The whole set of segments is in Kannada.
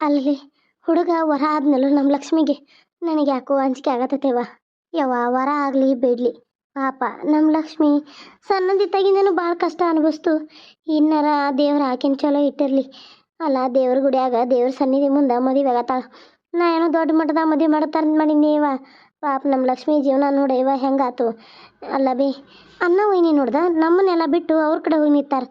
ಅಲ್ಲಿ ಹುಡುಗ ವರ ಆದ್ಮೇಲೂ ನಮ್ಮ ಲಕ್ಷ್ಮಿಗೆ, ನನಗೆ ಯಾಕೋ ಅಂಜಿಕೆ ಆಗತ್ತೇವ ಯವ್ವ, ವರ ಆಗಲಿ, ಬೇಡಲಿ. ಪಾಪ ನಮ್ಮ ಲಕ್ಷ್ಮಿ ಸಣ್ಣದಿತ್ತಾಗಿಂದನು ಭಾಳ ಕಷ್ಟ ಅನುಭವಿಸ್ತು. ಇನ್ನರ ದೇವ್ರ ಆಕಿನ ಚಲೋ ಇಟ್ಟಿರಲಿ. ಅಲ್ಲ, ದೇವ್ರ ಗುಡಿಯಾಗ ದೇವ್ರ ಸನ್ನಿಧಿ ಮುಂದೆ ಮದುವೆ ಆಗತ್ತಾಳ. ನಾ ಏನೋ ದೊಡ್ಡ ಮಟ್ಟದ ಮದುವೆ ಮಾಡತ್ತಾರ ಮಾಡಿದ್ನೇವ ಪಾಪ ನಮ್ಮ ಲಕ್ಷ್ಮಿ ಜೀವನ ನೋಡ ಇವ ಹೆಂಗಾತು ಅಲ್ಲ ಬೇ, ಅನ್ನ ಒಯ್ನಿ ನೋಡ್ದ? ನಮ್ಮನ್ನೆಲ್ಲ ಬಿಟ್ಟು ಅವ್ರ ಕಡೆ ಹೋಗಿ ನಿಂತಾರ.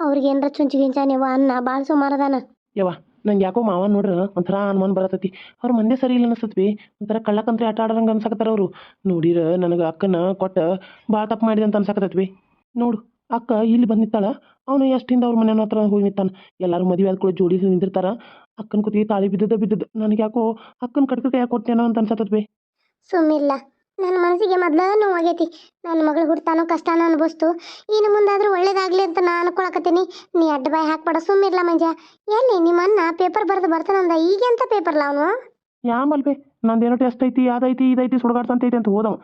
ಅವ್ರಿಗೆ ಏನರ ಚುಂಚಿ ಗಿಂಚಾನೇವ ಅನ್ನ ಭಾಳ ಸುಮಾರದಾನ ಯವ್ವ ನಂಗೆ ಯಾಕೋ ಮಾವ ನೋಡ್ರ ಒಂಥರ ಅನುಮಾನ ಬರತೈತಿ. ಅವ್ರ ಮಂದಿ ಸರಿ ಇಲ್ಲ ಅನಿಸ್ತತ್ವಿ ಒಂಥರ ಕಳ್ಳಕಂತ್ರಿ ಆಟ ಆಡೋರಂಗೆ ಅನ್ಸಕತ್ತಾರ ಅವರು. ನೋಡಿರ ನನಗೆ ಅಕ್ಕನ ಕೊಟ್ಟ ಭಾಳ ತಪ್ಪು ಮಾಡಿದೆ ಅಂತ ನೋಡು, ಅಕ್ಕ ಇಲ್ಲಿ ಬಂದಿತ್ತಾಳ ಅವನು ಎಷ್ಟಿಂದ ಅವ್ರ ಮನೆ ಹತ್ರ ಹೋಗಿ ನಿಂತಾನ. ಎಲ್ಲರೂ ಮದುವೆ ಆದ ಕೂಡ ಜೋಡಿ ನಿಂತಿರ್ತಾರ ಅಕ್ಕನ ಕುತ್ತಿಗೆ ತಾಳಿ ಬಿದ್ದದ ಬಿದ್ದದ. ನನಗೆ ಯಾಕೋ ಅಕ್ಕನ ಕಡ್ಕ ಯಾಕೆ ಕೊಟ್ಟೇನೋ ಅಂತ ಅನ್ಸತ್ತತ್ವಿ ಸುಮ್ಮಿಲ್ಲ ನನ್ನ ಮನಸ್ಸಿಗೆ ಮೊದಲ ನೋವಾಗೈತಿ. ನನ್ನ ಮಗಳು ಹುಡ್ತಾನೋ ಕಷ್ಟನ ಅನ್ಭವಿಸ್ತು. ಇನ್ನು ಮುಂದಾದ್ರೂ ಒಳ್ಳೇದಾಗ್ಲಿ ಅಂತ ನಾನು ಅನ್ಕೊಳಕತ್ತೀನಿ. ನೀ ಅಡ್ಡ ಬಾಯಿ ಹಾಕ್ಬೇಡ ಸುಮ್ಮಿರ್ಲ ಮಂಜ. ಎಲ್ಲಿ ನಿಮ್ಮ ಅಣ್ಣ ಪೇಪರ್ ಬರೆದು ಬರ್ತಾನಂದ ಈಗೆಂತ ಪೇಪರ್ಲ ಅವನು? ಯಾಮಲ್ಬೆ ನಂದೇನೋ ಟೆಸ್ಟ್ ಐತಿ ಅದೈತಿ ಇದೈತಿ ಸುಡ್ಗಾಡ್ಸಂತೈತಿ ಅಂತ ಹೋದವ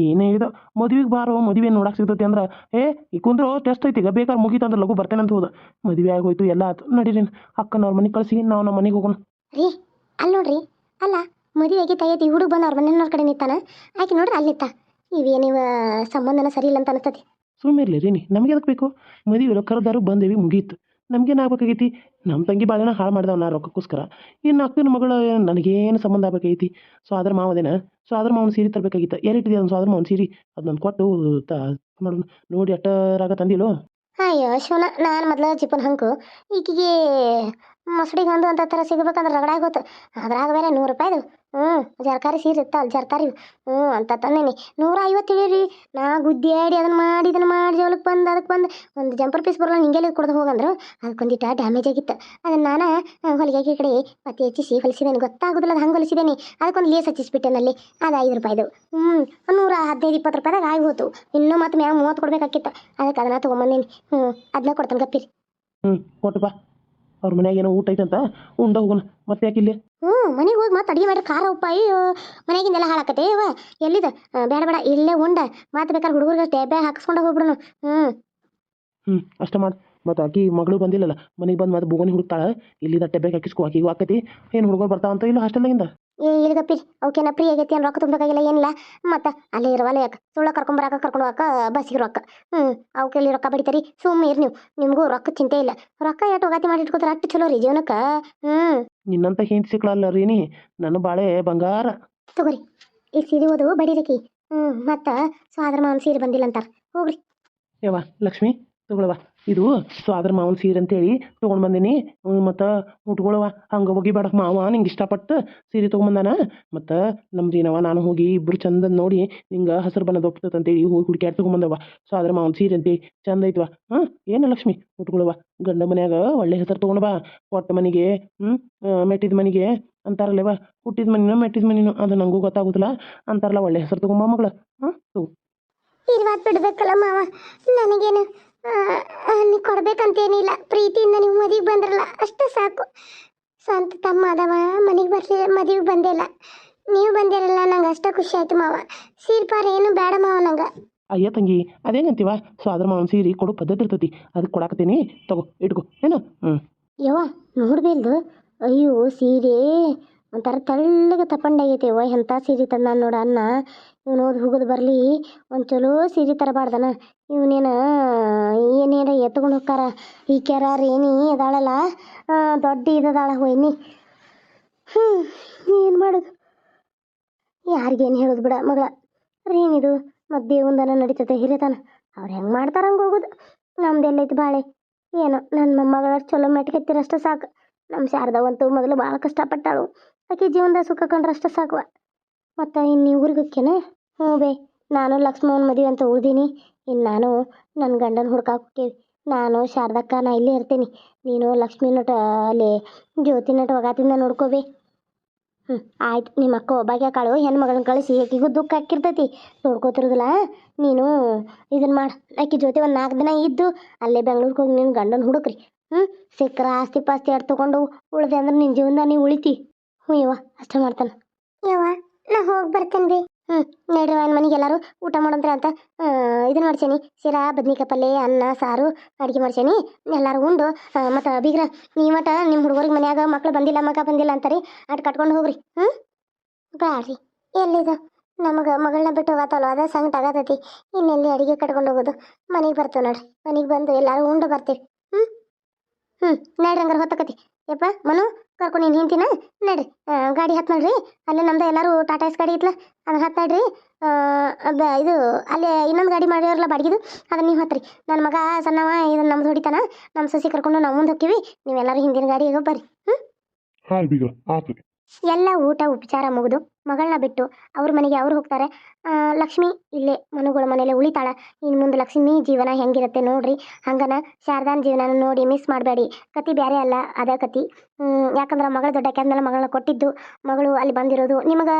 ಏನೇ ಹೇಳಿದ ಮದುವೆಗೆ ಬಾರೋ ಮದುವೆ ನೋಡಕ್ಕೆ ಸಿಗ್ತೈತಿ ಅಂದ್ರೆ ಏ ಈ ಕುಂದ್ರೋ ಟೆಸ್ಟ್ ಐತಿ ಈಗ ಬೇಕಾದ್ರೆ ಮುಗೀತಂದ್ರೆ ಲಘು ಬರ್ತೇನೆ ಅಂತ ಹೋದ ಮದುವೆ ಆಗೋಯ್ತು ಎಲ್ಲ ಆತು ನಡೀರಿ ಅಕ್ಕನವ್ರ ಮನೆ ಮನೆಗೆ ಕಳಿಸಿ ನಾವು ನಮ್ಮ ಮನೆಗೆ ಹೋಗೋಣ. ರೀ ಅಲ್ಲಿ ನೋಡ್ರಿ. ಅಲ್ಲ ಮದುವೆಗೆ ತಯ್ಯತಿ ಹುಡುಗ ಬಂದು ಅವ್ರ ಮನೆಯವ್ರ ಕಡೆ ನಿಂತಾನ. ಆಕೆ ನೋಡ್ರಿ ಅಲ್ಲಿತ್ತ. ನಿಂತ ಇವೇನಿವ ಸಂಬಂಧನ ಸರಿ ಇಲ್ಲ ಅಂತ ಅನಿಸ್ತತಿ ಸುಮ್ಮನೆ ಇರಲಿ ರೀನಿ ನಮಗೆ ಅದಕ್ಕೆ ಬೇಕು? ಮದುವೆ ಕರೆದಾರು ಬಂದೇವಿ ಮುಗೀತು. ನಮಗೇನು ಆಗ್ಬೇಕಾಗೈತಿ? ನಮ್ಮ ತಂಗಿ ಬಾಳೆನ ಹಾಳು ಮಾಡ್ದವ ನಾ ರೊಕ್ಕಕ್ಕೋಸ್ಕರ. ಇನ್ನು ಅಕ್ಕನ ಮಗಳ ನನಗೇನು ಸಂಬಂಧ ಆಗ್ಬೇಕಾಗೈತಿ? ಸೊ ಅದ್ರ ಮಾವದೇನ ಸೊ ಅದ್ರ ಮಾವನ ಸೀರೆ ತರಬೇಕಾಗಿತ್ತು? ಎಲ್ಲಿಟ್ಟಿದೆ ಸೊ ಅದ್ರ ಮಾವನ ಸೀರೆ? ಅದನ್ನ ಕೊಟ್ಟು ತ ನೋಡು ನೋಡಿ ಅಟ್ಟರಾಗ ತಂದಿಲ್ಲೋ? ಅಯ್ಯೋ ಶಿವನ ನಾನು ಮೊದಲ ಚಿಪ್ಪನ ಹಂಕು. ಈಕಿಗೆ ಮೊಸಡಿಗೆ ಒಂದು ಅಂತ ಥರ ಸಿಗ್ಬೇಕಂದ್ರೆ ರಗಡಾಗಿ ಗೊತ್ತು ಅದ್ರಾಗ ಬೇರೆ ನೂರು ರೂಪಾಯಿದು ಹ್ಞೂ ಜರ್ಕಾರಿ ಸೀರೆ ಇತ್ತಲ್ಲ ಜರ್ಕಾರಿ. ಹ್ಞೂ ಅಂತ ತಂದೇನಿ. ನೂರ ಐವತ್ತು ಇಳಿರಿ ನಾ ಆಡಿ ಅದನ್ನ ಮಾಡಿ, ಇದನ್ನ ಮಾಡಿ ಜೋಲಕ್ಕೆ ಬಂದು ಅದಕ್ಕೆ ಬಂದು. ಒಂದು ಜಂಪರ್ ಪೀಸ್ ಬರಲ್ಲ, ಹಿಂಗೆಲ್ಲ ಕೊಡ್ದು ಹೋಗಂದ್ರು. ಅದಕ್ಕೊಂದಿಟ್ಟ ಡ್ಯಾಮೇಜ್ ಆಗಿತ್ತು. ಅದನ್ನ ನಾನು ಹೊಲಿಗೆ ಕಡೆ ಮತ್ತೆ ಹೆಚ್ಚಿಸಿ ಹೊಲಿಸಿದ್ದೇನೆ ಗೊತ್ತಾಗೋದಿಲ್ಲ, ಅದು ಹಂಗೆ ಹೊಲಿಸಿದ್ದೇನೆ ಅದಕ್ಕೊಂದು ಲೇಸ್ ಹಚ್ಚಿಸ್ಬಿಟ್ಟೆನಲ್ಲಿ ಅದು ಐದು ರೂಪಾಯಿದು ಹ್ಞೂ ನೂರ ಹದಿನೈದು, ಇಪ್ಪತ್ತು ರೂಪಾಯಿದಾಗ ಆಗಿ ಹೋತು. ಇನ್ನೂ ಮತ್ತೆ ಮ್ಯಾಮ್ ಮೂವತ್ತು ಕೊಡ್ಬೇಕಾಕಿತ್ತು ಅದಕ್ಕೆ ಅದನ್ನ ತೊಗೊಂಬಂದೇನಿ. ಹ್ಞೂ ಅದನ್ನ ಕೊಡ್ತಾನೆ ಗಪ್ಪಿರಿ. ಹ್ಞೂ ಕೊಟ್ಟು ಬಾ. ಅವ್ರ ಮನ್ಯಾಗ ಏನೋ ಊಟ ಐತಂತ ಉಂಡ ಹೋಗೋಣ. ಮತ್ತೆ ಯಾಕೆ ಇಲ್ಲಿ? ಹ್ಞೂ ಮನೆಗೆ ಹೋಗಿ ಮತ್ತೆ ಅಡುಗೆ ಮಾಡಿ ಖಾರ ಉಪ್ಪ ಅಯ್ಯೋ ಮನೆಗಿಂದೆಲ್ಲ ಹಾಳಾಕತ್ತೆ ಅವ ಎಲ್ಲಿದ? ಬೇಡ ಬೇಡ ಇಲ್ಲೇ ಉಂಡ. ಮತ್ತೆ ಬೇಕಾದ್ರೆ ಹುಡುಗರಿಗೆ ಟ್ಯಾಬ್ಯಾಗ ಹಾಕಿಸ್ಕೊಂಡು ಹೋಗ್ಬಿಡೋಣ. ಹ್ಞೂ ಹ್ಞೂ ಅಷ್ಟೇ ಮಾಡಿ. ಮತ್ತು ಆಕಿ ಮಗಳು ಬಂದಿಲ್ಲಲ್ಲ ಮನೆಗೆ ಬಂದು ಮತ್ತೆ ಬೋಗನಿ ಹುಡುಕ್ತಾಳ. ಇಲ್ಲಿದ ಟೆಬ್ಬೆಗೆ ಹಾಕಿಸ್ಕೊ ಆಕಿಗೂ ಆಕತಿ. ಏನು ಹುಡುಗರು ಬರ್ತಾವಂತ ಇಲ್ಲ ಹಾಸ್ಟೆಲ್ದಾಗಿಂದ ಏ ಇಲ್ಲಿಗಪ್ಪಿರಿ ಅವಕ್ಕೇನ ಫ್ರೀ ಆಗೈತಿ ಏನು ರೊಕ್ಕ ತುಂಬಬೇಕಾಗಿಲ್ಲ ಏನಿಲ್ಲ. ಮತ್ತು ಅಲ್ಲೇ ಇರವಲ್ಲ ಯಾಕೆ ಸುಳ್ಳ ಕರ್ಕೊಂಬರಾಕ ಕರ್ಕೊಂಡು ಹೋಗಕ್ಕ ಬಸ್ಸಿಗೆ ರೊಕ್ಕ. ಹ್ಞೂ ಅವಕ್ಕೆಲ್ಲಿ ರೊಕ್ಕ ಬಡಿತಾರಿ? ಸುಮ್ಮನೆ ಇರಿ ನೀವು. ನಿಮಗೂ ರೊಕ್ಕ ಚಿಂತೆ ಇಲ್ಲ. ರೊಕ್ಕ ಎಷ್ಟು ಒಗಾತಿ ಮಾಡಿ ಇಟ್ಕೋತಾರೆ? ಅಷ್ಟು ಚಲೋ ರೀ ಜೀವನಕ್ಕೆ. ಹ್ಞೂ ನಿನ್ನಂತ ಹೆಂಡ್ತಿ ರೀ ನೀ. ನನ್ನ ಬಾಳೆ ಬಂಗಾರ. ತಗೋರಿ. ಈ ಸೀರೆ ಓದು ಬಡಿರಕಿ. ಹ್ಞೂ ಮತ್ತು ಸ್ವಾದ್ರ ಮಾವನ ಸೀರೆ ಬಂದಿಲ್ಲ ಅಂತಾರೆ. ಹೋಗ್ರಿ. ಯವ್ವ ಲಕ್ಷ್ಮಿ ತಗೊಳವ ಇದು ಸ್ವಾದ್ರ ಮಾವನ ಸೀರೆ ಅಂತೇಳಿ ತೊಗೊಂಡು ಬಂದೀನಿ. ಮತ್ತು ಉಟ್ಕೊಳವ ಹಂಗೆ ಹೋಗಿ ಬೇಡ ಮಾವ, ನಿಂಗೆ ಇಷ್ಟಪಟ್ಟು ಸೀರೆ ತೊಗೊಂಬಂದಾನ. ಮತ್ತು ನಮ್ಮ ರೀನವ ನಾನು ಹೋಗಿ ಇಬ್ಬರು ಚಂದ ನೋಡಿ ನಿಂಗೆ ಹಸಿರು ಬಣ್ಣದ ಒಪ್ತದೆ ಅಂತೇಳಿ ಹೋಗಿ ಹುಡುಕ್ಯಾಡ್ ತೊಗೊಂಬಂದವ ಸ್ವಾದ್ರ ಮಾವನ ಸೀರೆ ಅಂತೇಳಿ ಚಂದ ಐತವ. ಹಾಂ, ಏನು ಲಕ್ಷ್ಮಿ? ಉಟ್ಕೊಳವ ಗಂಡ ಮನ್ಯಾಗ ಒಳ್ಳೆ ಹೆಸರು ತೊಗೊಂಡು ಬಾ. ಕೊಟ್ಟ ಮನೆಗೆ ಹ್ಞೂ ಮೆಟ್ಟಿದ ಮನೆಗೆ ಅಂತಾರಲ್ಲವ ಹುಟ್ಟಿದ ಮನಿನೋ ಮೆಟ್ಟಿದ ಮನಿನೋ, ಅದು ನಂಗೂ ಗೊತ್ತಾಗೋದಿಲ್ಲ. ಅಂತಾರಲ್ಲ ಒಳ್ಳೆ ಹೆಸರು ತೊಗೊಂಬ ಮಗಳ. ಹಾಂ, ತಗೋ. ಬಿಡ್ಬೇಕಲ್ಲ ಮಾವ. ನನಗೇನು ನೀ ಕೊಡ್ಬೇಕಂತೇನಿಲ್ಲ. ಪ್ರೀತಿಯಿಂದ ನೀವು ಮದುವೆಗೆ ಬಂದ್ರಲ್ಲ ಅಷ್ಟೇ ಸಾಕು. ಸ್ವಂತ ತಮ್ಮ ಅದವ ಮನೆಗೆ ಬರ್ಲಿ ಮದುವೆಗೆ ಬಂದಿಲ್ಲ. ನೀವು ಬಂದಿರಲ್ಲ ನಂಗೆ ಅಷ್ಟೇ ಖುಷಿ ಆಯ್ತು ಮಾವ. ಸೀರ್ಪಾರ ಏನು ಬೇಡ ಮಾವ ನಂಗೆ. ಅಯ್ಯ ತಂಗಿ ಅದೇನಂತೀವ? ಸೊ ಅದ್ರ ಮಾವನ ಸೀರೆ ಕೊಡೋ ಪದ್ಧತಿ ಇರ್ತೈತಿ ಅದಕ್ಕೆ ಕೊಡಾಕತ್ತೀನಿ. ತಗೋ ಇಟ್ಕೋ ಏನು? ಹ್ಞೂ ಯವ್ವ ನೋಡ್ಬೇಲ್ದು. ಅಯ್ಯೋ ಸೀರೆ. ಒಂಥರ ತೆಳ್ಳಗೆ ತಪ್ಪಂಡಾಗೈತೆ ಓ ಎಂಥ ಸೀರೆ ತಂದ ನೋಡ ಅನ್ನ ಇವ್ನು ಓದಿ ಹೋಗೋದು ಬರಲಿ. ಒಂದು ಚಲೋ ಸೀರೆ ತರಬಾರ್ದನ. ಇವನೇನ, ಏನೇನ ಎತ್ಕೊಂಡು ಹೋಗ್ತಾರ ಈ ಕೆರ, ರೇಣಿ ಅದಾಳಲ್ಲ. ದೊಡ್ಡ ಇದದಾಳ ಹೋಯ್ನಿ ಹ್ಞೂ ಏನು ಮಾಡೋದು? ಯಾರಿಗೇನು ಹೇಳೋದು ಬಿಡ ಮಗಳ. ಏನಿದು ಮತ್ತು ದೇವಂದನ ನಡೀತದೆ ಹಿರಿತನ. ಅವ್ರು ಹೆಂಗೆ ಮಾಡ್ತಾರ ಹಂಗೆ ಹೋಗೋದು? ನಮ್ದೆಲ್ಲೈತಿ ಬಾಳೆ. ಏನೋ ನನ್ನ ಮೊಮ್ಮಗಳ ಚಲೋ ಮೆಟ್ಕೆತ್ತಿರಷ್ಟು ಸಾಕು. ನಮ್ಮ ಶಾರದವಂತೂ ಮೊದಲು ಭಾಳ ಕಷ್ಟಪಟ್ಟಾಳು. ಆಕೆ ಜೀವನದಾಗ ಸುಖ ಕಂಡ್ರಷ್ಟು ಸಾಕುವ ಮತ್ತು ಇನ್ನು ಊರಿಗೆ ಹೋಕ್ಕೇನ ಹ್ಞೂ ಬೇ, ನಾನು ಲಕ್ಷ್ಮಣ ಮದುವೆ ಅಂತ ಉಳ್ದೀನಿ. ಇನ್ನು ನಾನು ನನ್ನ ಗಂಡನ ಹುಡ್ಕಾಕ್ ಹೋಕ್ಕೇವಿ. ನಾನು ಶಾರದಕ್ಕ, ನಾ ಇಲ್ಲೇ ಇರ್ತೀನಿ. ನೀನು ಲಕ್ಷ್ಮೀ ನಟ, ಅಲ್ಲಿ ಜ್ಯೋತಿ ನಟ ಒಗಾತಿಂದ ನೋಡ್ಕೋಬೇ ಹ್ಞೂ ಆಯ್ತು. ನಿಮ್ಮ ಅಕ್ಕ ಒಬ್ಬಾಗೆ ಕಾಳು ಹೆಣ್ಮಗಳನ್ನ ಕಳಿಸಿ ಆಕಿಗೂ ದುಃಖ ಹಾಕಿರ್ತೈತಿ. ನೋಡ್ಕೋತಿರೋದಿಲ್ಲ, ನೀನು ಇದನ್ನು ಮಾಡು. ಆಕೆ ಜೊತೆ ಒಂದು ನಾಲ್ಕು ದಿನ ಇದ್ದು ಅಲ್ಲೇ ಬೆಂಗ್ಳೂರಿಗೆ ಹೋಗಿ ನಿನ್ನ ಗಂಡನ ಹುಡುಕ್ರಿ. ಹ್ಞೂ ಸಿಕ್ಕರ ಆಸ್ತಿ ಪಾಸ್ತಿ ಎರಡು ತೊಗೊಂಡು ಉಳ್ದೆ ಅಂದ್ರೆ ನಿನ್ನ ಜೀವನದಾಗ ನೀ ಉಳಿತಿ. ಹ್ಞೂ ಯವ್ವ ಅಷ್ಟೇ ಮಾಡ್ತಾನೆ. ಯವ್ವ ನಾ ಹೋಗಿ ಬರ್ತೇನೆ ರೀ ಹ್ಞೂ ನಡ್ರಿ ನನ್ನ ಮನೆಗೆ ಎಲ್ಲರೂ ಊಟ ಮಾಡೋಂತ್ರ ಅಂತ ಇದನ್ನ ಮಾಡ್ಸೇನಿ. ಶಿರಾ ಬದ್ನಿಕಾಯಿ ಪಲ್ಲೆ ಅನ್ನ ಸಾರು ಅಡುಗೆ ಮಾಡ್ಸೇನಿ. ಎಲ್ಲರೂ ಉಂಡು ಮತ್ತು ಬೀಗ್ರ ನೀವಟ ನಿಮ್ಮ ಹುಡುಗರಿಗೆ ಮನ್ಯಾಗ ಮಕ್ಳು ಬಂದಿಲ್ಲ ಮಗ ಬಂದಿಲ್ಲ ಅಂತಾರಿ ಅಟ್ ಕಟ್ಕೊಂಡು ಹೋಗ್ರಿ ಹ್ಞೂ ಬ್ಯಾಡ್ರಿ ಎಲ್ಲಿದು? ನಮಗೆ ಮಗಳನ್ನ ಬಿಟ್ಟು ಹೋಗತ್ತಲ್ವ ಅದ ಸಂಗಟ ಆಗತೈತಿ. ಇನ್ನೆಲ್ಲಿ ಅಡಿಗೆ ಕಟ್ಕೊಂಡು ಹೋಗೋದು? ಮನೆಗೆ ಬರ್ತೇವೆ ನೋಡ್ರಿ ಮನೆಗೆ ಬಂದು ಎಲ್ಲರೂ ಉಂಡು ಬರ್ತೀವಿ ಹ್ಞೂ ಹ್ಞೂ ನಡ್ರಿ ಹಂಗಾರೆ ಹೊತ್ತಕತಿ. ಯಪ್ಪ ಮನು? ಕರ್ಕೊಂಡು ನೀನು ಹಿಂತಿನ ನಡ್ರಿ. ಗಾಡಿ ಹತ್ತ ನೋಡ್ರಿ. ಅಲ್ಲೇ ನಮ್ದು ಎಲ್ಲರೂ ಟಾಟಾ ಎಸ್ ಗಾಡಿ ಇತ್ತಲ್ಲ ನಡ್ರಿ. ಆ, ಬ- ಇದು ಅಲ್ಲೇ ಇನ್ನೊಂದು ಗಾಡಿ ಮಾಡಿರಲ್ಲ ಬಾಡಿಗೆದು? ಅದನ್ನ ನೀವು ಹತ್ತಿರಿ. ನನ್ನ ಮಗ ಸಣ್ಣವ ಇದನ್ನ ನಮ್ದು ಹೊಡಿತಾನ. ನಮ್ಮ ಸಸಿ ಕರ್ಕೊಂಡು ನಾವು ಮುಂದೆ ಹೋಗ್ತೀವಿ ನೀವೆಲ್ಲರೂ ಹಿಂದಿನ ಗಾಡಿಗೆ ಬರ್ರಿ. ಹ್ಞೂ ಎಲ್ಲಾ ಬೀಗ ಎಲ್ಲ ಊಟ ಉಪಚಾರ ಮುಗಿದು. ಮಗಳನ್ನ ಬಿಟ್ಟು ಅವ್ರ ಮನೆಗೆ ಅವ್ರು ಹೋಗ್ತಾರೆ. ಲಕ್ಷ್ಮಿ ಇಲ್ಲೇ ಮನುಗಳ ಮನೇಲೆ ಉಳಿತಾಳೆ. ಇನ್ನು ಮುಂದೆ ಲಕ್ಷ್ಮಿ ಜೀವನ ಹೆಂಗಿರುತ್ತೆ ನೋಡ್ರಿ. ಹಂಗನ ಶಾರದಾನ ಜೀವನ ನೋಡಿ ಮಿಸ್ ಮಾಡಬೇಡಿ. ಕತಿ ಬೇರೆ ಅಲ್ಲ, ಅದ ಕತಿ. ಯಾಕಂದ್ರೆ ಮಗಳ ದೊಡ್ಡ ಆದ್ಮೇಲೆ ಮಗಳನ್ನ ಕೊಟ್ಟಿದ್ದು. ಮಗಳು ಅಲ್ಲಿ ಬಂದಿರೋದು. ನಿಮಗೆ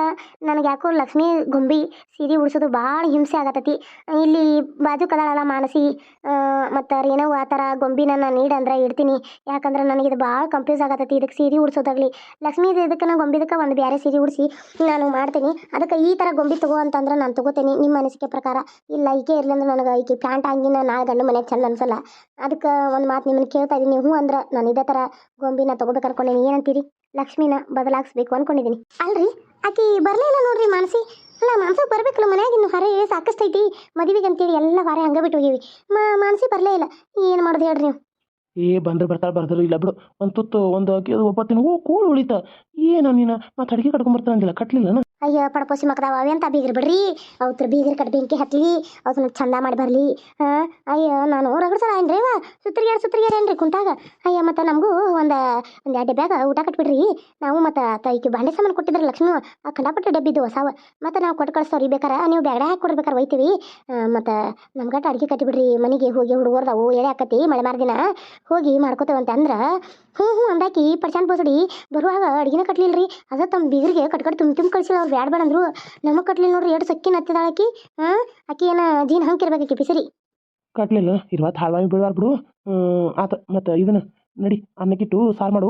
ನನಗೆ ಯಾಕೋ ಲಕ್ಷ್ಮಿ ಗೊಂಬಿ ಸೀರೆ ಉಡ್ಸೋದು ಭಾಳ ಹಿಂಸೆ ಆಗತೈತಿ. ಇಲ್ಲಿ ಬಾಜು ಕದಾಳಲ್ಲ ಮಾನಸಿ ಮತ್ತು ಏನೋ ಆ ಥರ ಗೊಂಬಿನ ನಾನು ನೀಡಂದ್ರೆ ಇಡ್ತೀನಿ. ಯಾಕಂದ್ರೆ ನನಗೆ ಇದು ಭಾಳ ಕನ್ಫ್ಯೂಸ್ ಆಗತ್ತೈತಿ. ಇದಕ್ಕೆ ಸೀರೆ ಉಡ್ಸೋದಾಗಲಿ. ಲಕ್ಷ್ಮೀ ಇದಕ್ಕೆ ನಾ ಗೊಂಬಿದಕ್ಕೆ ಒಂದು ಬೇರೆ ಸೀರೆ ಉಡಿಸಿ ನಾನು ಮಾಡ್ತೀನಿ. ಅದಕ್ಕೆ ಈ ಥರ ಗೊಂಬಿ ತಗೋ ಅಂತಂದ್ರೆ ನಾನು ತಗೋತೀನಿ ನಿಮ್ಮ ಅನಿಸಿಕೆ ಪ್ರಕಾರ. ಇಲ್ಲ ಈಕೆ ಇರಲಿ ಅಂದ್ರೆ ನನಗೆ ಈಕೆ ಪ್ಯಾಂಟ್ ಹಂಗಿನ ನಾಳೆ ಗಂಡು ಮನೆಗೆ ಚಂದ ಅನ್ಸಲ್ಲ. ಅದಕ್ಕೆ ಒಂದು ಮಾತು ನಿಮ್ಮನ್ನ ಕೇಳ್ತಾ ಇದ್ದೀನಿ ಹ್ಞೂ ಅಂದ್ರೆ ನಾನು ಇದೇ ಥರ ಗೊಂಬಿನ ತಗೋಬೇಕು ಅನ್ಕೊಂಡೀನಿ. ಏನಂತೀರಿ? ಲಕ್ಷ್ಮಿನ ಬದಲಾಗಿಸ್ಬೇಕು ಅನ್ಕೊಂಡಿದ್ದೀನಿ ಅಲ್ರಿ? ಆಕಿ ಇಲ್ಲ ನೋಡ್ರಿ ಮಾನಸಿ. ಅಲ್ಲ ಮಾನಸ ಬರ್ಬೇಕಲ್ಲ, ಮನ್ಯಾಗ ಇನ್ನು ಹರೇ ಸಾಕಷ್ಟೈತಿ ಮದುವೆಗೆ ಅಂತೇಳಿ ಎಲ್ಲ ಹೊರೆ ಹಂಗ ಬಿಟ್ಟು ಹೋಗಿವಿ. ಮಾ, ಮಾನಸಿ ಬರಲೇ ಇಲ್ಲ. ಏನು ಮಾಡೋದು ಹೇಳ್ರಿ ನೀವು? ಏ, ಬಂದ್ರೆ ಬರ್ತಾಳೆ ಬರ್ದ್ರು ಇಲ್ಲ ಬಿಡು. ಒಂದು ತುತ್ತು, ಒಂದು ಅಕ್ಕಿ ತಿನ್ನು ಓ, ಕೂಳು ಉಳಿತ. ಏನು ನೀನು? ಮತ್ತೆ ಅಡುಗೆ ಕಟ್ಕೊಂಬರ್ತಾನೆ ಅಂದಿಲ್ಲ. ಕಟ್ಲಿಲ್ಲ ಅಯ್ಯ, ಪಡಪೋಸಿ ಮಕ್ಕದವ ಅವೆಂತ ಬೀಗ್ರ ಬಿಡ್ರಿ? ಅವ್ರ ಬೀಗರ್ ಕಟ್ ಬೆಂಕಿ ಹತ್ಲಿ ಅವತ್ನ ಚಂದ ಮಾಡಿ ಬರಲಿ. ಹಾ ಅಯ್ಯೋ, ನಾನು ರಗಡ್ಸಲ ಏನ್ರಿ ವಾ ಸುತ್ರಿಗಾಡ್ ಸುತ್ರಿಗಾಡ್ ಏನ್ರಿ ಕುಂತಾಗ ಅಯ್ಯ, ಮತ್ತು ನಮಗೂ ಒಂದು ಒಂದು ಎರಡು ಡಬ್ಯಾಗ ಊಟ ಕಟ್ಬಿಡ್ರಿ. ನಾವು ಮತ್ತು ತೈಕಿ ಬಾಂಡೆ ಸಾಮಾನು ಕೊಟ್ಟಿದ್ರೆ ಲಕ್ಷ್ಮಿ, ಆ ಖಂಡಪಟ್ಟ ಡಬ್ಬಿದ್ದು ಹೊಸಾವ. ಮತ್ತು ನಾವು ಕೊಟ್ಟು ಕಳಿಸ್ತವ್ರಿ ಬೇಕಾರ, ನೀವು ಬ್ಯಾಡ ಹಾಕಿ ಕೊಡ್ಬೇಕಾರೆ ಒಯ್ತೀವಿ. ಮತ್ತು ನಮ್ಗಟ್ಟ ಅಡುಗೆ ಕಟ್ಟಿಬಿಡ್ರಿ, ಮನೆಗೆ ಹೋಗಿ ಹುಡುಗರ್ದವು, ಎಳೆ ಹಾಕತಿ ಮಳೆ ಮಾರ್ದಿನ ಹೋಗಿ ಮಾಡ್ಕೋತೇವಂತೆ ಅಂದ್ರೆ ಹ್ಞೂ ಹ್ಞೂ ಅಂದಾಕಿ ಪರ್ಚಾನ್ ಬೋಸಡಿ ಬರುವಾಗ ಅಡುಗೆನ ಕಟ್ಲಿಲ್ರಿ. ಅದ ತಮ್ಮ ಬೀಗರಿಗೆ ಕಟ್ಕಟ್ ತುಂಬ ತುಂಬ ಕಳ್ಸಿಲ್ಲ ಬ್ಯಾಡ ಬೇಡ ಅಂದ್ರು. ನಮಗೆ ಕಟ್ಲಿಲ್ಲ ನೋಡ್ರಿ ಎರಡು ಸಕ್ಕಿನ ಹತ್ತಿದಾಳ ಆಕಿ. ಹಾಂ ಆಕಿ ಏನ ಜೀನ್ ಹಂಕಿರ್ಬೇಕು ಆಕಿ ಬಿಸಿರಿ. ಕಟ್ಲಿಲ್ಲ ಇರುವತ್ತು ಹಾಳ್ವಾಯಿ ಬೀಳ್ಬಾರ್ದು ಬಿಡು. ಆತ ಮತ್ತು ಇದನ್ನ ನಡಿ ಅನ್ನಕ್ಕಿಟ್ಟು ಸಾರ್ ಮಾಡು.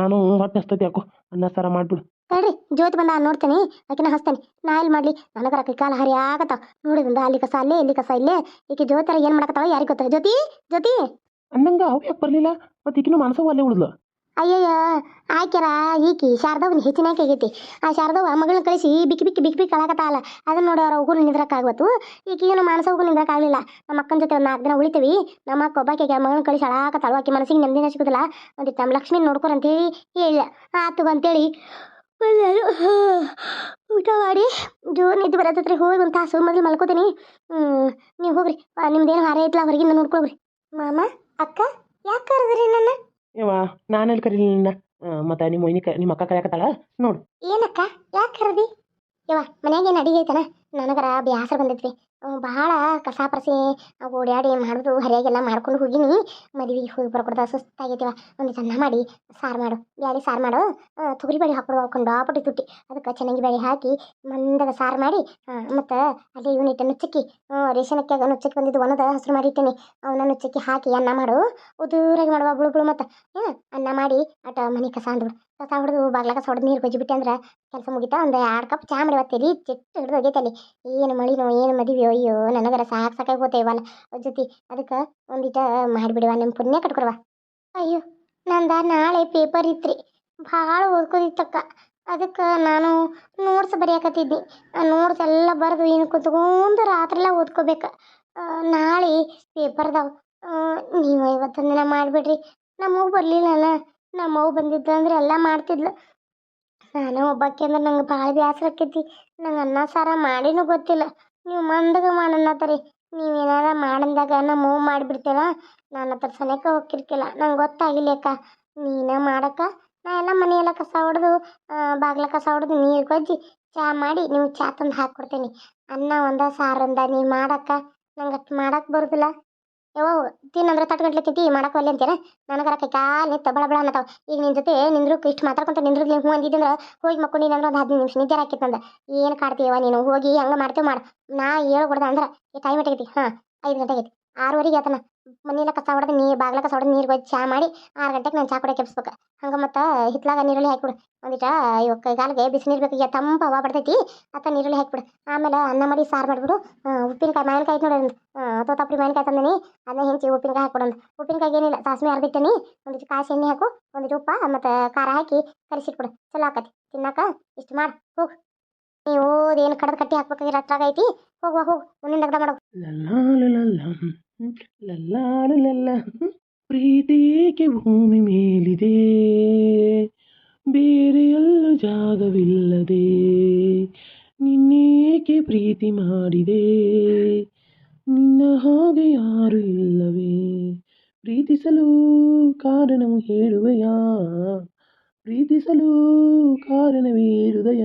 ನಾನು ಹೊಟ್ಟೆ ಹಸ್ತೈತಿ ಯಾಕೋ ಅನ್ನ ಸಾರ ಮಾಡ್ಬಿಡು. ತಡ್ರಿ ಜ್ಯೋತಿ ಬಂದ ನೋಡ್ತೇನೆ. ಆಕಿನ ಹಸ್ತೇನೆ. ನಾ ಇಲ್ಲಿ ಮಾಡ್ಲಿ? ನನಗರ ಆಕಿ ಕಾಲ ಹರಿ ಆಗತ್ತ ನೋಡಿದಂದ ಅಲ್ಲಿ ಕಸ ಅಲ್ಲೇ ಇಲ್ಲಿ ಕಸ ಇಲ್ಲೇ. ಈಕೆ ಜ್ಯೋತಿ ಏನು ಮಾಡಕತ್ತಾವ ಯಾರಿಗೆ ಗೊತ್ತ ಜ್ಯೋತಿ ಜ್ಯೋತಿ. ಅನ್ನಂಗ ಅವ್ಯಾಕ್ ಯಾಕೆ ಬರಲಿಲ್ಲ? ಮತ್ತು ಈಗಿನ ಮನಸ್ಸು ಅಲ್ಲೇ ಉಳಿದ್ಲು. ಅಯ್ಯಯ್ಯ ಆಯ್ಕ್ಯಾರ ಈಕಿ ಶಾರದವ್ನ ಹೆಚ್ಚಿನ ಆಕೆ ಆಗೈತಿ. ಆ ಶಾರದವ್ವ ಮಗಳನ್ನ ಕಳಿಸಿ ಬಿಕ್ಕಿ ಬಿಕ್ಕಿ ಬಿಕ್ಕಿ ಬಿಕ್ಕಿ ಅಲ್ಲ. ಅದನ್ನ ನೋಡಿ ಅವ್ರ ಹೋಗು ನಿಂದ್ರಕ್ಕಾಗತ್ತು ಈಕಿಗೇನು ಮಾನಸ ಹೋಗು ನಿಂದ್ರಕ್ಕಾಗಲಿಲ್ಲ. ನಮ್ಮ ಅಕ್ಕನ ಜೊತೆ ಒಂದು ನಾಲ್ಕು ದಿನ ಉಳಿತೀವಿ. ನಮ್ಮ ಅಕ್ಕ ಒಬ್ಬಾಕಿಗೆ ಮಗಳನ್ನ ಕಳಿಸಿ ಅಳಾಕತ್ತಾಳು ಆಕೆ ಮನಸ್ಸಿಗೆ ನೆಮ್ಮದಿನ ಸಿಗುದಿಲ್ಲ. ಒಂದಿತ್ತು ನಮ್ಮ ಲಕ್ಷ್ಮಿ ನೋಡ್ಕೊರ ಅಂತೇಳಿ ಹೇಳಿಲ್ಲ ಆತು ಅಂತೇಳಿ. ಊಟ ಮಾಡಿ. ಜೋರ್ ನಿದ್ದು ಬರತ್ತೈತ್ರಿ ಹೋಗಿ ಒಂದು ತಾಸು ಮೊದಲು ಮಲ್ಕೋತೀನಿ. ನೀವು ಹೋಗ್ರಿ. ನಿಮ್ದೇನು ಹಾರ ಐತ್ಲ? ಹೊರಗಿಂದ ನೋಡ್ಕೊಳ್ರಿ ಮಾಮ, ಅಕ್ಕ, ಯಾಕೆ ಕರೆದ್ರಿ ನನ್ನ ಯವ್ವ ನಾನಲ್ಲಿ ಕರೀಲಿ ನಿನ್ನ? ಮತ್ತೆ ನಿಮ್ಮ ಮೊಯ್ನಿ ನಿಮ್ಮ ಅಕ್ಕ ಕರೆಯಕತ್ತಾಳ? ನೋಡು. ಏನಕ್ಕ, ಯಾಕೆ ಕರೆದಿ? ಯವ್ವ, ಮನ್ಯಾಗ ಏನು ಅಡಿಗೆ ಐತನ? ನನಗರ ಬ್ಯಾಸರ ಬಂದೈತ್ರಿ. ಭಾಳ ಕಸ ಓಡಾಡಿ ಮಾಡೋದು, ಹರಿಯಾಗೆಲ್ಲ ಮಾಡ್ಕೊಂಡು ಹೋಗಿನಿ. ಮದುವೆಗೆ ಹೋಗಿ ಬರ್ಕೊಡ್ದ, ಸುಸ್ತಾಗೈತಿವ. ಒಂದು ಚೆನ್ನ ಮಾಡಿ ಸಾರು ಮಾಡು, ಬ್ಯಾಳಿ ಸಾರು ಮಾಡು. ತೊಗರಿ ಬೇಳೆ ಹಾಕೊಂಡು ಪುಟ್ಟಿ ತುಟ್ಟಿ. ಅದಕ್ಕೆ ಚೆನ್ನಾಗಿ ಬೇಳೆ ಹಾಕಿ ಮಂದಾಗ ಸಾರು ಮಾಡಿ ಮತ್ತು ಅಲ್ಲಿ ಇವನಿಟ್ಟು ನುಚ್ಚಕ್ಕಿ ರೇಷನ್ ಅಕ್ಕಿಯಾಗ ನುಚ್ಚಕ್ಕಿ ಬಂದಿದ್ದು ಒಣದ ಹಸಿರು ಮಾಡಿ ಇಟ್ಟೀನಿ. ಅವನ್ನ ನುಚ್ಚಕ್ಕಿ ಹಾಕಿ ಅನ್ನ ಮಾಡು. ಉದುರಾಗಿ ಮಾಡುವ ಬುಳು ಬುಳು ಮತ್ತು ಅನ್ನ ಮಾಡಿ ಅಟ ಮನೆ ಕಸ ಅಂದ್ಬಿಡು. ಕಸ ಹೊಡೆದು ಬಾಗ್ಲ ಕಸ ನೀರು ಬಿಟ್ಟೆ ಅಂದ್ರೆ ಕೆಲಸ ಮುಗಿತಾ ಒಂದು ಎರಡು ಕಪ್ ಚಾ ಮಾಡಿ ಬತ್ತೀರಿ ಚಿಟ್ಟು ಹಿಡಿದು ಹೋಗೈತೆ ಅಲ್ಲಿ ಏನು ಮಳಿನೋ, ಏನು ಮದುವೆಯೋ, ಅಯ್ಯೋ, ನನಗರ ಸಾಕು ಸಾಕಾಗಿ ಹೋತೇವಲ್ಲ ಅವ್ರ ಜೊತೆ ಅದಕ್ಕೆ ಒಂದಿಟ ಮಾಡಿಬಿಡುವ ನಿಮ್ಮ ಪುಣ್ಯ ಕಟ್ಕೊಡುವ. ಅಯ್ಯೋ, ನಂದ ನಾಳೆ ಪೇಪರ್ ಇತ್ರಿ. ಭಾಳ ಓದ್ಕೋದಿತ್ತಕ್ಕ ಅದಕ್ಕೆ ನಾನು ನೋಟ್ಸ್ ಬರೆಯಕತ್ತಿದ್ದೆ ಆ ನೋಟ್ಸ್ ಎಲ್ಲ ಬರೆದು ಏನು ಕುತ್ಕೊಂಡು ರಾತ್ರಿ ಎಲ್ಲ ಓದ್ಕೋಬೇಕು ನಾಳೆ ಪೇಪರ್ದಾವ. ನೀವು ಇವತ್ತೊಂದಿನ ದಿನ ಮಾಡಿಬಿಡ್ರಿ. ನಮಗೆ ಬರಲಿಲ್ಲಲ್ಲ ನಮ್ಮವ್ ಬಂದಿದ್ದ ಅಂದ್ರೆ ಎಲ್ಲ ಮಾಡ್ತಿದ್ಲು. ನಾನು ಒಬ್ಬಾಕಿ ಅಂದ್ರೆ ನಂಗೆ ಭಾಳ ಬೇಸರ ಆಕೈತಿ. ನಂಗೆ ಅನ್ನ ಸಾರ ಮಾಡಿನೂ ಗೊತ್ತಿಲ್ಲ. ನೀವು ಮಂದಗ ಮಾಡನ್ನತ್ತರಿ ನೀವು ಏನಾರ ಮಾಡಂದಾಗ ನಮ್ಮ ಮಾಡಿಬಿಡ್ತೀರ ನಾನು ಅದ್ರ ಸನೇಕ ಹೋಗಿರ್ಕಿಲ್ಲ ನಂಗೆ ಗೊತ್ತಾಗಿಲ್ಲ ಅಕ್ಕ ನೀನ ಮಾಡಕ್ಕ ನಾ ಎಲ್ಲ ಮನೆಯೆಲ್ಲ ಕಸ ಹೊಡೆದು ಬಾಗ್ಲ ಕಸ ಹೊಡೆದು ನೀರು ಗೊಜ್ಜಿ ಚಾ ಮಾಡಿ ನೀವು ಚಾ ತಂದು ಹಾಕ್ಕೊಡ್ತೀನಿ ಅನ್ನ ಒಂದ, ಸಾರು ಒಂದ ನೀ ಮಾಡಕ್ಕ ನಂಗೆ ಅಷ್ಟು ಮಾಡಕ್ಕೆ ಬರೋದಿಲ್ಲ. ಯಾವ ತಿನ್ನಂದ್ರೆ ತಿಂತಿ ಮಾಡಕ್ಕೆ ಒಲ್ಲೆ ಅಂತೀರ ನನಗರ ಕೈ ಕಾಲು ನಿತ್ತ ಬಳ ಬಳ ಈಗ ನಿನ್ನ ಜೊತೆ ನಿಂದ್ರು ಇಷ್ಟು ಮಾತಾಡ್ಕೊಂತ ನಿಂದ್ರು ಹ್ಞೂ ಅಂದಿದ್ದಂದ್ರೆ ಹೋಗಿ ಮಕ್ಕೊಂಡಿನಿ ಅಂದ್ರೆ ಒಂದು ಹದಿನೈದು ನಿಮಿಷ ನಿದ್ದೆ ಹಾಕಿತ್ತು ನಂದು. ಏನು ಕಾಡ್ತೀಯವ ನೀನು? ಹೋಗಿ ಹಂಗೆ ಮಾಡ್ತೇವೆ ಮಾಡು. ನಾ ಹೇಳ್ಕೊಡ್ದ ಅಂದ್ರೆ ಈ ಟೈಮ್ ಎಷ್ಟಾಗೈತಿ ಹಾಂ, ಐದು ಗಂಟೆ ಆಗೈತಿ. ಆರೂವರೆಗೆ ಆತನ ಮನೆಯೆಲ್ಲ ಕಸ ಹೊಡೆದು ನೀರು ಬಾಗ್ಲ ಕಸ ಹೊಡೆದು ನೀರು ಒಯ್ದು ಚಾ ಮಾಡಿ ಆರು ಗಂಟೆಗೆ ನಾನು ಚಾ ಕುಡಿಯೋಕೆ ಕೆಪ್ಸ್ಬೇಕು ಹಂಗೆ ಮತ್ತು ಹಿತ್ಲಾಗ ನೀರುಳ್ಳಿ ಹಾಕ್ಬಿಡು. ಒಂದಿಟ, ಇವ್ ಕೈಗಾಲಿಗೆ ಬಿಸಿನೀರು ಬೇಕು, ಈಗ ತಂಪ ಹವಾ ಬರ್ತೈತಿ, ಅತ್ತ ನೀರುಳ್ಳಿ ಹಾಕ್ಬಿಡು. ಆಮೇಲೆ ಅನ್ನ ಮಾಡಿ, ಸಾರು ಮಾಡಿಬಿಡು. ಉಪ್ಪಿನಕಾಯಿ, ಮಾವಿನಕಾಯಿ ನೋಡಿ ತೋತಾಪುರಿ ಮಾವಿನಕಾಯಿ ತಂದಿನಿ. ಅದನ್ನ ಹೆಂಚಿ ಉಪ್ಪಿನಕಾಯಿ ಹಾಕ್ಬಿಡೋದು ಉಪ್ಪಿನಕಾಯಿ ಏನಿಲ್ಲ, ಸಾಸಿವೆ ಅರ್ದಿಟ್ಟನಿ. ಒಂದಿಟ್ಟು ಕಾಸಿ ಎಣ್ಣೆ ಹಾಕು ಒಂದಿಟ್ಟು ಉಪ್ಪ ಮತ್ತು ಖಾರ ಹಾಕಿ ಕಲಿಸಿಟ್ಬಿಡು ಚಲೋ ಆಕತಿ. ತಿನ್ನಾಕ ಇಷ್ಟು ಮಾಡಿ. ಹೋಗು. ನೀವು ಏನು ಕಡದ ಕಟ್ಟಿ ಹಾಕ್ಬೇಕಾಗಿ ರಟ್ರಾಗ ಐತಿ ಹೋಗುವ ಹೋಗು ಮುಂದಿನ ಅಗ್ದ ಮಾಡೋ ಲಲ್ಲಾಲಲಲ್ಲ, ಹ್ಮ್. ಭೂಮಿ ಮೇಲಿದೆ ಬೇರೆಯಲ್ಲೂ ಜಾಗವಿಲ್ಲದೆ ನಿನ್ನೇಕೆ ಪ್ರೀತಿ ಮಾಡಿದೆ ನಿನ್ನ ಹಾಗೆ ಯಾರು ಇಲ್ಲವೇ ಪ್ರೀತಿಸಲು ಕಾರಣವು ಹೇಳುವೆಯಾ ಪ್ರೀತಿಸಲು ಕಾರಣವೇ ಹೃದಯ.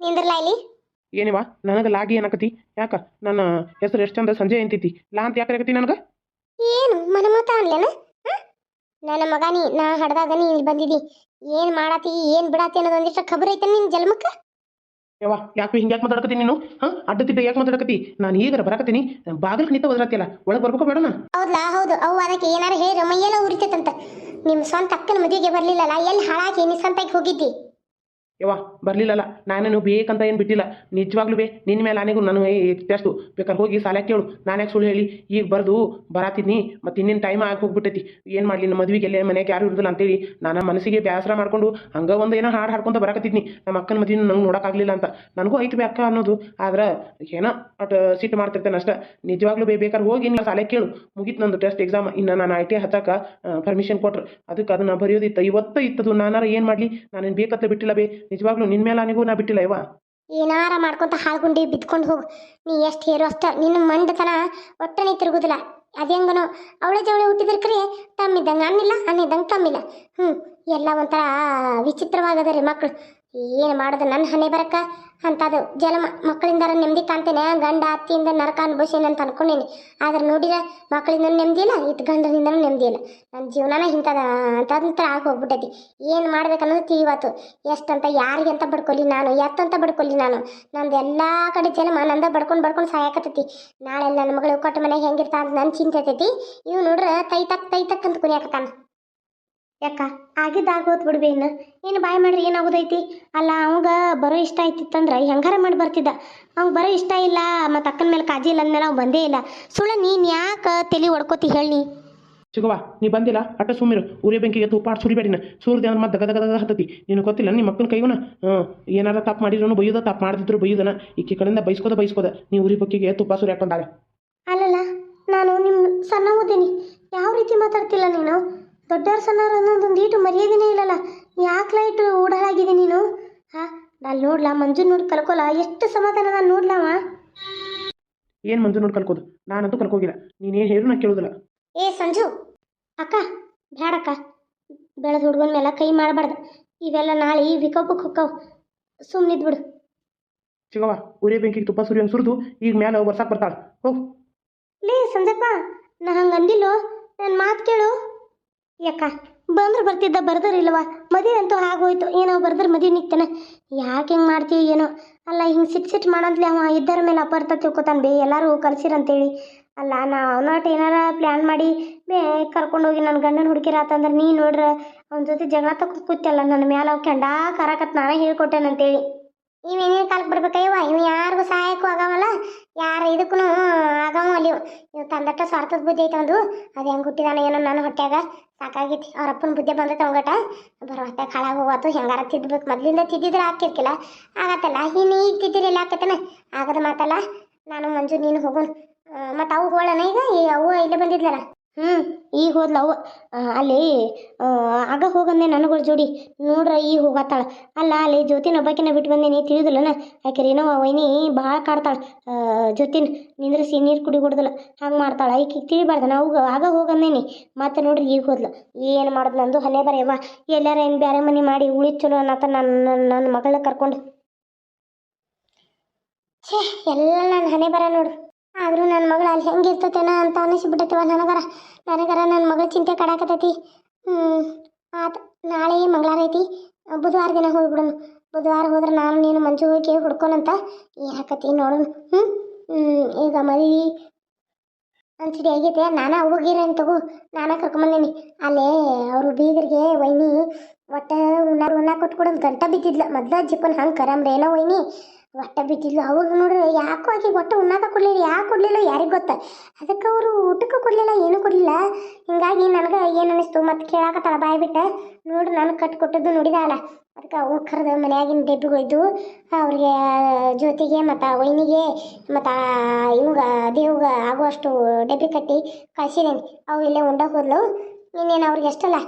ನಿಂದ್ರಲ್ಲ ಇಲ್ಲಿ? ಏನಿವ ನನಗೆ ಲಾಗಿ ಏನಕತಿ? ಯಾಕ? ನನ್ನ ಹೆಸರು ಎಷ್ಟು ಚಂದ ಸಂಜೆ ಅಂತೈತಿ. ಲಾ ಅಂತ ಯಾಕೆ ಆಗತಿ ನನಗೆ? ಏನು? ಮನಮತ ಅನ್ಲೇನ? ಹ? ನನ್ನ ಮಗ ನೀ ನಾ ಹಡ್ದಾಗ ನೀ ಇಲ್ಲಿ ಬಂದಿದಿ. ಏನ್ ಮಾಡತಿ ಏನ್ ಬಿಡಾತಿ ಅನ್ನೋದು ಒಂದಿಷ್ಟ ಖಬರ್ ಐತೆ ನಿನ್ ಜನ್ಮಕ್ಕ? ಯವ್ವ ಯಾಕೆ ಹಿಂಗೆ ಯಾಕೆ ಮಾತಾಡಕತ್ತಿ ನೀನು? ಅಡ್ಡ ಅಡ್ಡತಿದ್ದ ಯಾಕೆ ಮಾತಾಡಕತ್ತಿ? ನಾನು ಈಗರ ಬರಕತ್ತೀನಿ. ಬಾಗಿಲು ನಿಂತ ಒದ್ರತಿಲ್ಲ ಒಳಗೆ ಬರ್ಬೇಕು ಬೇಡನ? ಹೌದಾ ಹೌದು. ಅವು ಅದಕ್ಕೆ ಏನಾರು ಹೇಳಿ ಮೈಯೆಲ್ಲ ಉರಿತೈತಂತ. ನಿಮ್ ಸ್ವಂತ ಅಕ್ಕನ ಮದುವೆಗೆ ಬರ್ಲಿಲ್ಲಲ್ಲ ಎಲ್ಲಿ ಹಾಳಾಗಿ ನಿಸ್ಸಂತಾಗಿ ಹೋಗಿದ್ದಿ? ಯವ್ವ, ಬರಲಿಲ್ಲಲ್ಲ, ನಾನೇನು ಬೇಕಂತ ಏನು ಬಿಟ್ಟಿಲ್ಲ. ನಿಜವಾಗ್ಲೂ ಬೇ ನಿನ್ನ ಮೇಲೆ ನನಗೂ ನಾನು ಟೆಸ್ಟು ಬೇಕಾದ್ರೆ ಹೋಗಿ ಸಾಲ ಕೇಳು. ನಾನು ಯಾಕೆ ಸುಳ್ಳು ಹೇಳಿ? ಈಗ ಬರೆದು ಬರಾತಿದ್ನಿ, ಮತ್ತು ಇನ್ನೇನು ಟೈಮ್ ಆಗಿ ಹೋಗ್ಬಿಟ್ಟೈತಿ. ಏನು ಮಾಡಲಿ, ನಮ್ಮ ಮದುವೆಗೆ ಮನೆಗೆ ಯಾರು ಇರೋದಿಲ್ಲ ಅಂತೇಳಿ ನಾನು ಮನಸ್ಸಿಗೆ ಬೇಸರ ಮಾಡ್ಕೊಂಡು ಹಂಗೆ ಒಂದು ಏನೋ ಹಾಡು ಹಾಡ್ಕೊಂತ ಬರಕತ್ತಿದ್ನಿ. ನಮ್ಮ ಅಕ್ಕನ ಮದುವೆ ನಂಗೆ ನೋಡೋಕ್ಕಾಗಲಿಲ್ಲ ಅಂತ. ನನಗೂ ಐತೆ ಬೇ ಅಕ್ಕ ಅನ್ನೋದು, ಆದ್ರೆ ಏನೋ ಅಟ್, ಸಿಟ್ಟು ಮಾಡ್ತಿರ್ತೇನೆ ಅಷ್ಟೇ. ನಿಜವಾಗ್ಲೂ ಬೇ, ಬೇಕಾದ್ರೆ ಹೋಗಿ ನೀವು ಸಾಲ ಕೇಳು. ಮುಗೀತು ನಂದು ಟೆಸ್ಟ್ ಎಕ್ಸಾಮ್ ಇನ್ನು ನಾನು ಐ ಟಿ ಹತ್ತಕ್ಕೆ ಪರ್ಮಿಷನ್ ಕೊಟ್ರು. ಅದಕ್ಕೆ ಅದನ್ನು ಬರೆಯೋದಿತ್ತು. ಇವತ್ತು ಇತ್ತದು, ನಾನಾರ ಏನು ಮಾಡಲಿ? ನಾನೇನು ಬೇಕತ್ತ ಬಿಟ್ಟಿಲ್ಲ ಬೇ. ನಿಜವಾಗ್ಲೂ ನಿನ್ ಮೇಲೆ ನನಗೂ ನಾ ಬಿಟ್ಟಿಲ್ಲ ಇವ ಏನಾರ ಮಾಡ್ಕೊಂತ ಹಾಳ್ಗುಂಡಿ ಬಿದ್ಕೊಂಡು ಹೋಗು. ನೀ ಎಷ್ಟು ಹೇರು ಅಷ್ಟ. ನಿನ್ನ ಮಂಡತನ ಒಟ್ಟನೇ ತಿರುಗುದಿಲ್ಲ. ಅದೇಂಗನೋ ಅವಳ ಜವಳಿ ಹುಟ್ಟಿದ್ರಿ ತಮ್ಮಿದ್ದಂಗೆ ಅನ್ನಿಲ್ಲ, ಅನ್ನಿದ್ದಂಗೆ ತಮ್ಮಿಲ್ಲ. ಹ್ಞೂ ಎಲ್ಲ ಒಂಥರ ವಿಚಿತ್ರವಾಗದ ರೀ ಮಕ್ಕಳು ಏನು ಮಾಡೋದು ನನ್ನ ಹಣೆ ಬರಕ? ಅದು ಜನ್ಮ ಮಕ್ಕಳಿಂದ ನೆಮ್ಮದಿ ಕಾಣ್ತೇನೆ. ಗಂಡ ಅತ್ತಿಯಿಂದ ನರಕ ಅನುಭವಿಸೇನೆ ಅಂತ ಅನ್ಕೊಂಡೇನಿ ಆದ್ರೆ ನೋಡಿದ್ರೆ ಮಕ್ಕಳಿಂದ ನೆಮ್ಮದಿ ಇಲ್ಲ ಇತ್ತು ಗಂಡನಿಂದನೂ ನೆಮ್ಮದಿ ಇಲ್ಲ. ನನ್ನ ಜೀವನನ ಇಂಥದ ಅಂತಂತ್ರ ಆಗಿ ಹೋಗ್ಬಿಟ್ಟೈತಿ ಏನು ಮಾಡ್ಬೇಕನ್ನೋದು ತಿಳಿವಾತು ಎಷ್ಟಂತ ಯಾರಿಗೆ ಅಂತ ಬಡ್ಕೊಲಿ ನಾನು, ಎತ್ತಂತ ಬಡ್ಕೊಲಿ ನಾನು. ನಂದು ಎಲ್ಲ ಕಡೆ ಜನ್ಮ ನಂದ ಬಡ್ಕೊಂಡು ಬಡ್ಕೊಂಡು ಸಾಯಕತ್ತೈತಿ. ನಾಳೆ ನನ್ನ ಮಗಳು ಕೊಟ್ಟ ಮನೆ ಹೆಂಗಿರ್ತಾ ಅಂತ ನನ್ನ ಚಿಂತೆ ಐತೈತಿ. ಇವ್ ನೋಡ್ರ ತೈತಕ್ ತೈ ತಕ್ ಅಂತ ಯಾಕ? ಆಗಿದ್ದಾಗೋತ್ ಬಿಡ್ಬಿ ಇನ್ನು ಏನು ಬಾಯ್ ಮಾಡ್ರಿ ಏನಾಗೋದೈತಿ? ಅಲ್ಲ ಅವಂಗ ಬರೋ ಇಷ್ಟ ಆಯ್ತಿತ್ತಂದ್ರೆ ಹೆಂಗಾರ ಮಾಡಿ ಬರ್ತಿದ್ದ? ಅವ್ಗೆ ಬರೋ ಇಷ್ಟ ಇಲ್ಲ ಮತ್ತು ಅಕ್ಕನ ಮೇಲೆ ಕಾಜಿ ಇಲ್ಲ ಅಂದ್ಮೇಲೆ ಅವ್ನು ಬಂದೇ ಇಲ್ಲ. ಸುಳ್ಳ ನೀನು ಯಾಕೆ ತಲೆ ಹೊಡ್ಕೋತಿ ಹೇಳಿ ನೀ. ನೀ ಬಂದಿಲ್ಲ? ಅಟ್ಟ ಸುಮ್ಮಿರು ಉರಿ ಬೆಂಕಿಗೆ ತುಪ್ಪ ಸುರಿಬೇಡಿನ ಸೂರ್ಯ ಅಂದ್ರೆ ಮತ್ತೆ ದಗ ಗದ ಹತ್ತತಿ. ನೀನು ಗೊತ್ತಿಲ್ಲ ನಿಮ್ಮ ಮಕ್ಕನ ಕೈವನ ಏನಾರ ತಪ್ಪು ಮಾಡಿದ್ರು ಬೈಯೋದ ತಪ್ಪು ಮಾಡಿದ್ರು ಬೈಯೋದನ? ಈಕೆ ಕಡೆಯಿಂದ ಬೈಸ್ಕೋದ ಬೈಸ್ಕೋದ. ನೀ ಉರಿ ಬೆಂಕಿಗೆ ತುಪ್ಪ ಸುರಿ ಹಾಕೊಂಡಾಳೆ ಅಲ್ಲಲ್ಲ ನಾನು ನಿಮ್ಮ ಸಣ್ಣ ಓದಿನಿ ಯಾವ ರೀತಿ ಮಾತಾಡ್ತಿಲ್ಲ ನೀನು? ದೊಡ್ಡವ್ರ ಸಣ್ಣವ್ರು ಅನ್ನೋದೊಂದು ಈಟು ಮರ್ಯಾದೆನೇ ಇಲ್ಲಲ್ಲ. ಯಾಕೆ ಲೈಟ್ ಊಡಲಾಗಿದೆ ನೀನು? ಹಾ ನಾನು ನೋಡ್ಲಾ ಮಂಜು ನೋಡಿ ಕಲ್ಕೋಲ. ಎಷ್ಟು ಸಮಾಧಾನ ನಾನು ನೋಡ್ಲವ? ಏನು ಮಂಜು ನೋಡಿ ಕಲ್ಕೋದು? ನಾನಂತೂ ಕಲ್ಕೋಗಿಲ್ಲ. ನೀನೇನು ಹೇಳು ನಾ ಕೇಳೋದಿಲ್ಲ. ಏ ಸಂಜು! ಅಕ್ಕ ಬ್ಯಾಡಕ್ಕ. ಬೆಳೆದ ಹುಡುಗನ ಮೇಲೆ ಕೈ ಮಾಡಬಾರ್ದು. ಇವೆಲ್ಲ ನಾಳೆ ಈ ವಿಕೋಪಕ್ಕೆ ಹೊಕ್ಕವು. ಸುಮ್ಮನಿದ್ ಬಿಡು. ಉರಿ ಬೆಂಕಿಗೆ ತುಪ್ಪ ಸುರಿ ಹಂಗೆ ಸುರಿದು ಈಗ ಮೇಲೆ ಬರ್ಸಾಕ್ ಬರ್ತಾಳೆ. ಹೋಗು. ಲೇ ಸಂಜಪ್ಪ ನಾ ಹಂಗೆ ಅಂದಿಲ್ಲೋ? ನನ್ನ ಮಾತು ಕೇಳು. ಯಾಕ? ಬಂದ್ರೆ ಬರ್ತಿದ್ದ ಬರ್ದರಿಲ್ವ ಮದುವೆ ಅಂತೂ ಆಗೋಯ್ತು. ಏನೋ ಬರ್ದ್ರೆ ಮದುವೆ ನಿಕ್ತಾನೆ ಯಾಕೆ ಹಿಂಗೆ ಮಾಡ್ತೀವಿ ಏನೋ? ಅಲ್ಲ, ಹಿಂಗೆ ಸಿಟ್ ಸಿಟ್ ಮಾಡಂತಲೇ ಅವ ಇದ್ದರ ಮೇಲೆ ಅಪರ್ಥ ತಿಳ್ಕೊತಾನೆ ಬೇ, ಎಲ್ಲರೂ ಕಲ್ಸಿರಂತೇಳಿ ಅಲ್ಲ ನಾ ಅವನಾಟ ಏನಾರ ಪ್ಲ್ಯಾನ್ ಮಾಡಿ, ಬೇ, ಕರ್ಕೊಂಡೋಗಿ ನನ್ನ ಗಂಡನ ಹುಡುಕಿರಾತಂದ್ರೆ ನೀ ನೋಡ್ರ, ಅವನ ಜೊತೆ ಜಗಳ ತಕ್ಕ ಕೂತಲ್ಲ ನನ್ನ ಮ್ಯಾಲ ಅವ್ ಕೆಂಡಾ ಕರಾಕತ್ ನಾನೇ ಹೇಳ್ಕೊಟ್ಟೇನಂತೇಳಿ. ಇವೇನೇನು ಕಾಲಕ್ಕೆ ಬರ್ಬೇಕಯ್ಯವ ಇವು ಯಾರಿಗೂ ಸಹಾಯಕ್ಕೂ ಆಗವಲ್ಲ, ಯಾರ ಇದಕ್ಕೂ ಆಗವ ಅಲ್ಲಿ ಇವು ತಂದಟ್ಟ ಸ್ವಾರ್ಥದ ಬುದ್ಧಿ ಐತೆ ಒಂದು, ಅದು ಹೆಂಗೆ ಹುಟ್ಟಿದಾನ ಏನೋ ನನ್ನ ಹೊಟ್ಯಾಗ ಸಾಕಾಗಿತ್ತು ಅವ್ರ ಅಪ್ಪನ ಬುದ್ಧಿ ಬಂದೈತೆ ಅವಂಗಟ ಬರೋ ಹೊಟ್ಟೆ ಹಾಳಾಗಿ ಹೆಂಗಾರ ತಿದ್ದಬೇಕು ಮೊದ್ಲಿಂದ ತಿದ್ದಿದ್ರೆ ಹಾಕಿರ್ಕಿಲ್ಲ ಆಗತ್ತಲ್ಲ. ಇನ್ನು ಈಗ ತಿದ್ದಿರಿಲ್ಲ ಆಕತ್ತನ? ಆಗದ ಮಾತಲ್ಲ, ನಾನು ಮಂಜು, ನೀನು ಹೋಗೋಣ. ಮತ್ತು ಅವು ಹೋಳನ ಈಗ? ಅವು ಇಲ್ಲೇ ಬಂದಿದ್ಲಲ್ಲ ಹ್ಞೂ ಈಗ ಹೋದ್ಲ ಅವ್ವ. ಆ, ಅಲ್ಲಿ ಆಗ ಹೋಗಂದೆ ನನಗಳ ಜೋಡಿ. ನೋಡ್ರ ಈಗ ಹೋಗತ್ತಾಳ. ಅಲ್ಲ ಅಲ್ಲಿ ಜ್ಯೋತಿನ ಒಬ್ಬಾಕಿನ ಬಿಟ್ಟು ಬಂದೇನಿ ತಿಳಿದಿಲ್ಲನ? ಯಾಕೆ ಏನೋ ವೈನಿ ಭಾಳ ಕಾಡ್ತಾಳ. ಜ್ಯೋತಿನ ನಿಂದ್ರಿಸಿ ನೀರು ಕುಡಿ ಕೊಡ್ದಲ್ಲ ಹಂಗೆ ಮಾಡ್ತಾಳ. ಈಕಿಗೆ ತಿಳಿಬಾರ್ದು. ನಾವು ಆಗ ಹೋಗಂದೇನಿ ಮತ್ತೆ ನೋಡ್ರಿ ಈಗ ಹೋದ್ಲು. ಏನು ಮಾಡೋದು ನಂದು? ಹಲೇ ಬರೆಯವ್ವ ಎಲ್ಲಾರ ಏನು ಬೇರೆ ಮನೆ ಮಾಡಿ ಉಳಿದ್ ಚಲೋ ಅನ್ನತ್ತ ನನ್ನ ನನ್ನ ಮಗಳನ್ನ ಕರ್ಕೊಂಡು. ಛೇ ಎಲ್ಲ ನನ್ನ ಹಣೆ ಬರ ನೋಡು. ಆದರೂ ನನ್ನ ಮಗಳು ಅಲ್ಲಿ ಹೆಂಗಿರ್ತತೇನ ಅಂತ ಅನಿಸ್ಬಿಟ್ಟೈತವ ನನಗರ. ನನಗರ ನನ್ನ ಮಗಳ ಚಿಂತೆ ಕಡಾಕತೈತಿ ಹ್ಞೂ ಆತ ನಾಳೆ ಮಂಗಳಾರ ಐತಿ. ಬುಧವಾರ ದಿನ ಹೋಗ್ಬಿಡೋಣ. ಬುಧವಾರ ಹೋದ್ರೆ ನಾನು ನೀನು ಮಂಜು ಹೋಗಿ ಹುಡ್ಕೊನಂತ ಏನಾಕತಿ ನೋಡೋಣ. ಹ್ಞೂ ಹ್ಮ್, ಈಗ ಮದುವೆ ಅನ್ಸಿಡಿ ಆಗೈತೆ ನಾನಾ ಹೋಗಿರ ತಗೋ ನಾನಾ ಕರ್ಕೊಂಬಂದೇನಿ. ಅಲ್ಲೇ ಅವರು ಬೀಗರಿಗೆ ವೈನಿ ಒಟ್ಟ ಉಣ್ಣ ಉಣ್ಣ ಕೊಟ್ಕೊಡೋದು ಗಂಟ ಬಿದ್ದಿದ್ಲ. ಮೊದ್ಲ ಜಿಪ್ಪನ್ ಹಂಗೆ ಕರಂಬ್ರೆ ಏನೋ ವೈನಿ. ಒಟ್ಟ ಬಿದ್ದಿದ್ಲು. ಅವಾಗ ನೋಡ್ರಿ ಯಾಕೋ ಆಕೆ ಒಟ್ಟ ಉಣ್ಣಾಕ ಕೊಡ್ಲಿಲ್ಲ, ಯಾಕೆ ಕೊಡ್ಲಿಲ್ಲ ಯಾರಿಗೆ ಗೊತ್ತ? ಅದಕ್ಕೆ ಅವರು ಊಟಕ್ಕೆ ಕೊಡ್ಲಿಲ್ಲ, ಏನು ಕೊಡ್ಲಿಲ್ಲ. ಹಿಂಗಾಗಿ ನನಗೆ ಏನು ಅನಿಸ್ತು ಮತ್ತೆ ಕೇಳಾಕತ್ತಾಳ ಬಾಯ್ ಬಿಟ್ಟ. ನೋಡು ನನಗೆ ಕಟ್ ಕೊಟ್ಟದ್ದು ನೋಡಿದಾಳ. ಅದಕ್ಕೆ ಅವು ಕರೆದ ಮನ್ಯಾಗಿನ ಡೆಬ್ಬಿಗಳಿದ್ದು ಅವ್ರಿಗೆ ಜ್ಯೋತಿಗೆ ಮತ್ತು ವೈನಿಗೆ ಮತ್ತು ಇವಾಗ, ದೇವ್ಗ ಆಗುವಷ್ಟು ಡಬ್ಬಿ ಕಟ್ಟಿ ಕಳ್ಸಿದ್ದೀನಿ ಅವು ಇಲ್ಲೇ ಉಂಡ ಹೋದ್ಲು. ಇನ್ನೇನು ಅವ್ರಿಗೆ ಎಷ್ಟಲ್ಲ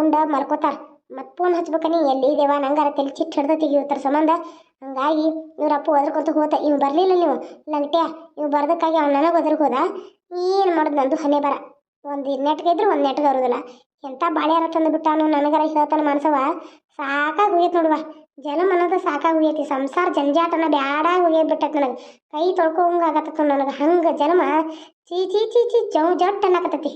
ಉಂಡ ಮಲ್ಕೋತಾರ ಮತ್ತು ಫೋನ್ ಹಚ್ಬೇಕನಿ ಎಲ್ಲಿ ಇದೇವ? ನಂಗಾರ ತಲೆ ಚಿಟ್ಟು ಹಿಡ್ದ ತೆಗಿಯೋತರ ಸಂಬಂಧ. ಹಂಗಾಗಿ ಇವ್ರ ಅಪ್ಪ ಒದ್ರಕೊಂತ ಹೋತ. ಇವ್ ಬರಲಿಲ್ಲ ನೀವು. ಲಂಗ್ಟ್ಯಾ ಇವ್ ಬರ್ದಕ್ಕಾಗಿ ಅವ್ನು ನನಗೆ ಹೋದ. ಏನು ಮಾಡೋದು ನಂದು ಹನೆ ಬರ? ಒಂದು ನೆಟ್ಗೆ ಇದ್ರೆ ಒಂದು ನೆಟ್ಗೆ ಬರೋದಿಲ್ಲ ಎಂಥ ಬಾಳ್ಯಾರ ತಂದು ಬಿಟ್ಟಾನು ನನಗರ ಹೇಳ್ತಾನ ಮನ್ಸವ. ಸಾಕಾಗಿ ಹೋಗೈತೆ ನೋಡುವ ಜಲಮ್ ಅನ್ನೋದು ಸಾಕಾಗಿ ಹೋಗೈತಿ ಸಂಸಾರ ಜಂಜಾಟನ ಬ್ಯಾಡಾಗಿ ಹೋಗ್ಯದ್ ಬಿಟ್ಟೈತೆ ನನಗೆ. ಕೈ ತೊಳ್ಕೊಂಗಾಗತ್ತ ನನಗೆ. ಹಂಗೆ ಜನ್ಮ ಚೀ ಚೀ ಚೀ ಚೀ ಜವ್ ಜಟ್ ಅನ್ನಕತ್ತೈತಿ.